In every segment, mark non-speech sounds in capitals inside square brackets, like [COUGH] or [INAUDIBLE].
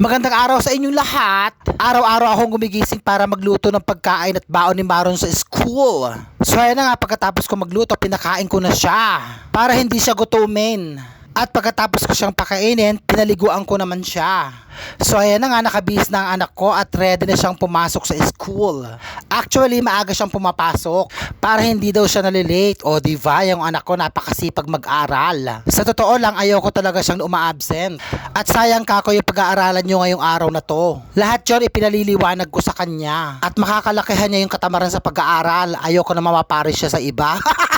Magandang araw sa inyong lahat. Araw-araw akong gumigising para magluto ng pagkain at baon ni Maron sa school. So ayan na nga pagkatapos ko magluto, pinakain ko na siya para hindi siya gutumin. At pagkatapos ko siyang pakainin, pinaliguan ko naman siya. So ayan na nga, nakabihis na ang anak ko at ready na siyang pumasok sa school. Actually, maaga siyang pumapasok para hindi daw siya nalilate. O diba, yung anak ko napakasipag mag-aral. Sa totoo lang, ayoko talaga siyang uma-absent. At sayang ka ko yung pag-aaralan nyo ngayong araw na to. Lahat yon ipinaliliwanag ko sa kanya. At makakalakihan niya yung katamaran sa pag-aaral. Ayoko na mamaparis siya sa iba. [LAUGHS]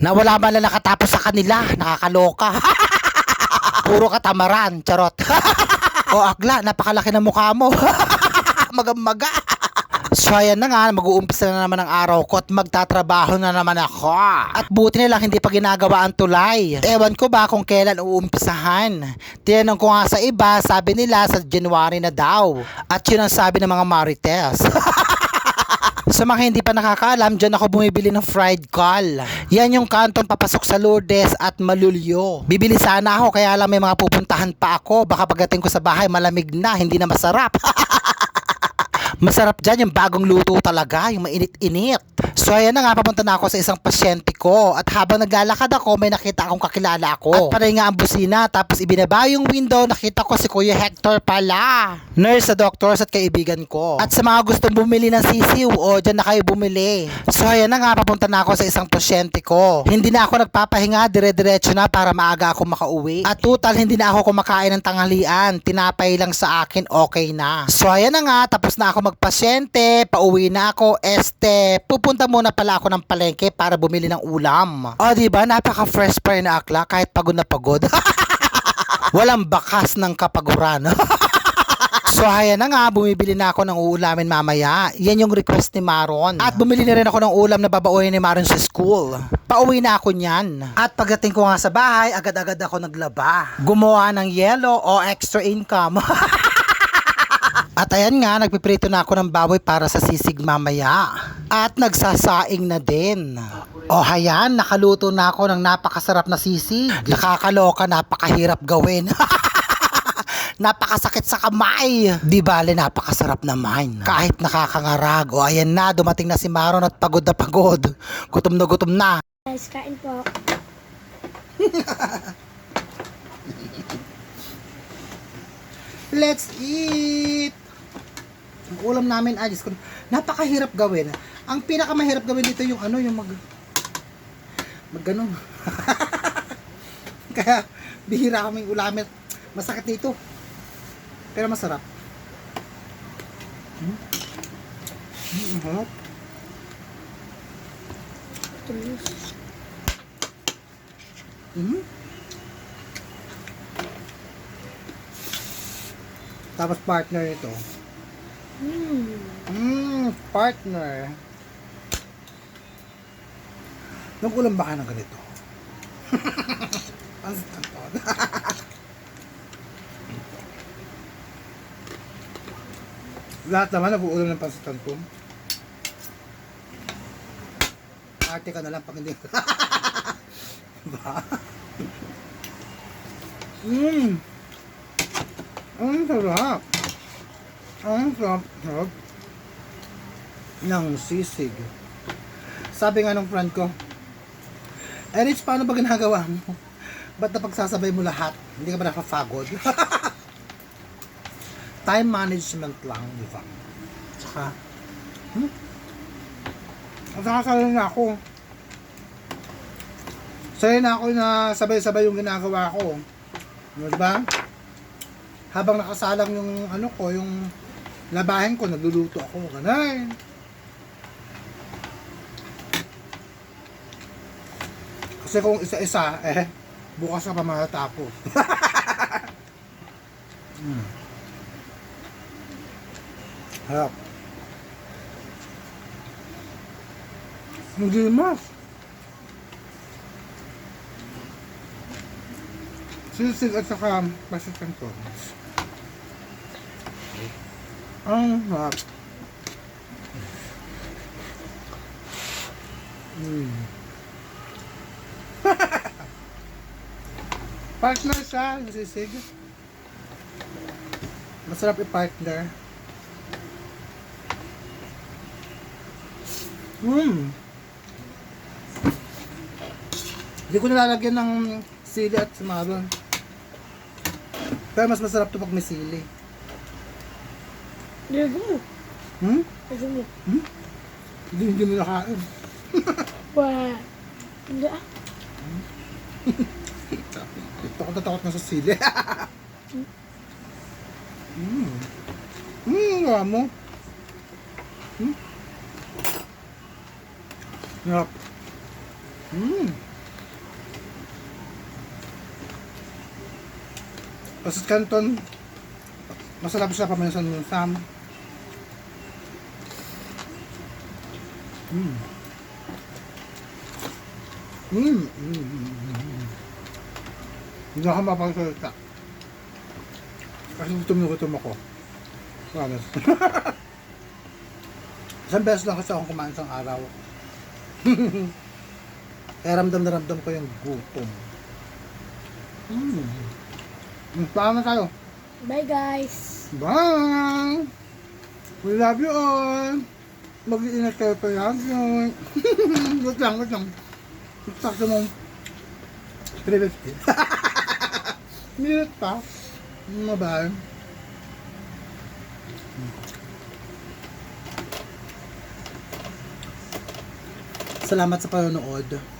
na wala man lang nakatapos sa kanila. Nakakaloka. [LAUGHS] Puro katamaran. Charot. [LAUGHS] o akla, napakalaki ng mukha mo. [LAUGHS] Magamaga. So ayan na nga, mag-uumpisa na naman ang araw ko at magtatrabaho na naman ako. At buti na lang hindi pa ginagawa ang tulay. Ewan ko ba kung kailan uumpisahan. Tinanong ko nga sa iba, sabi nila sa January na daw. At yun ang sabi ng mga Marites. Sa mga hindi pa nakakaalam, dyan ako bumibili ng fried call. Yan yung kanton papasok sa Lourdes at Malulyo. Bibili sana ako kaya lang may mga pupuntahan pa ako. Baka pagdating ko sa bahay malamig na, hindi na masarap. [LAUGHS] Masarap dyan yung bagong luto talaga, yung mainit-init. So ayan na nga, papunta na ako sa isang pasyente ko. At habang naglalakad ako, may nakita akong kakilala ko. At panay nga ang busina, tapos ibinaba yung window, nakita ko si Kuya Hector pala. Nurse sa doctors at kaibigan ko. At sa mga gustong bumili ng sisiw, o dyan na kayo bumili. So ayan na nga, papunta na ako sa isang pasyente ko. Hindi na ako nagpapahinga, dire-diretso na para maaga ako makauwi. At total, hindi na ako kumakain ng tanghalian. Tinapay lang sa akin, okay na. So ayan na nga, tapos na ako magpasyente, pauwi na ako, este, pupunta muna pala ako ng palengke para bumili ng ulam. O diba, napaka-fresh pa rin na akla kahit pagod na pagod. [LAUGHS] Walang bakas ng kapaguran. [LAUGHS] So ayan na nga, bumibili na ako ng uulamin mamaya. Yan yung request ni Maron. At bumili na rin ako ng ulam na babaoyin ni Maron sa school. Pauwi na ako niyan. At pagdating ko nga sa bahay, agad-agad ako naglaba. Gumawa ng yellow o extra income. [LAUGHS] At ayan nga, nagpiprito na ako ng baboy para sa sisig mamaya. At nagsasaing na din. O hayan, nakaluto na ako ng napakasarap na sisig. Nakakaloka, napakahirap gawin. [LAUGHS] napakasakit sa kamay. Di bale, napakasarap naman. Kahit nakakangarag. O ayan na, dumating na si Maron at pagod na pagod. Gutom na gutom na. Guys, kain po. [LAUGHS] Let's eat! Ang ulam namin, ay, Diyos ko, napakahirap gawin. Ang pinakamahirap gawin dito yung ano, yung mag... Mag ganun. [LAUGHS] Kaya, bihira kaming ulamin. Masakit dito. Pero masarap. Hmm? Hmm, harap. Hmm? Tapos partner ito. Mmm, partner. Nag-ulam ba ka ng ganito? [LAUGHS] Ang sakot. [LAUGHS] Lahat naman nag-uulam ng pansitan ko. Arte ka na lang pag hindi. [LAUGHS] ba? Mmm. Ang sarap. Ang sarap. ng sisig. Sabi nga nung friend ko, eh Rich, paano ba ginagawa mo? Ba't napagsasabay mo lahat? Hindi ka ba napapagod? [LAUGHS] Time management lang, di ba? Tsaka, hmm? Nakakaroon na ako. Sanay na ako na sabay-sabay yung ginagawa ko. Di ba? Habang nakasalang yung ano ko, yung labahin ko, nagluluto ako. Ganun. Kasi kung isa-isa, eh, bukas ka pa matatapos. [LAUGHS] hmm. Harap. Hindi mas. Sisig at saka pasit tones. Ang harap. Mm. Partner siya, sisig. Masarap i-partner. Mmm. Hindi ko nilalagyan ng sili at maron. Pero mas masarap to pag may sili. Lego mo. Hmm? Lego mo. Hindi, hindi mo nakain. Wah. Hindi ah. Takot na takot na sa sili. Mmm. Mmm, nga mo. Hmm? Sarap. Mmm. Pasat Canton, masarap siya paminsan yung Sam. Mmm. Mmm. Mmm. Mmm. Hindi ako mapagsalita. Kasi gutom na gutom ako. Promise. [LAUGHS] Isang beses lang kasi ako kumain sa araw. Kaya [LAUGHS] ramdam na ramdam ko yung gutom. Mm. Mm, Paano na tayo? Bye guys. Bye! We love you all! Mag-iingat kayo pa yan. [LAUGHS] wait lang, wait lang. Sakto mong 350. [LAUGHS] Minute pa. Bye-bye. Salamat sa panonood.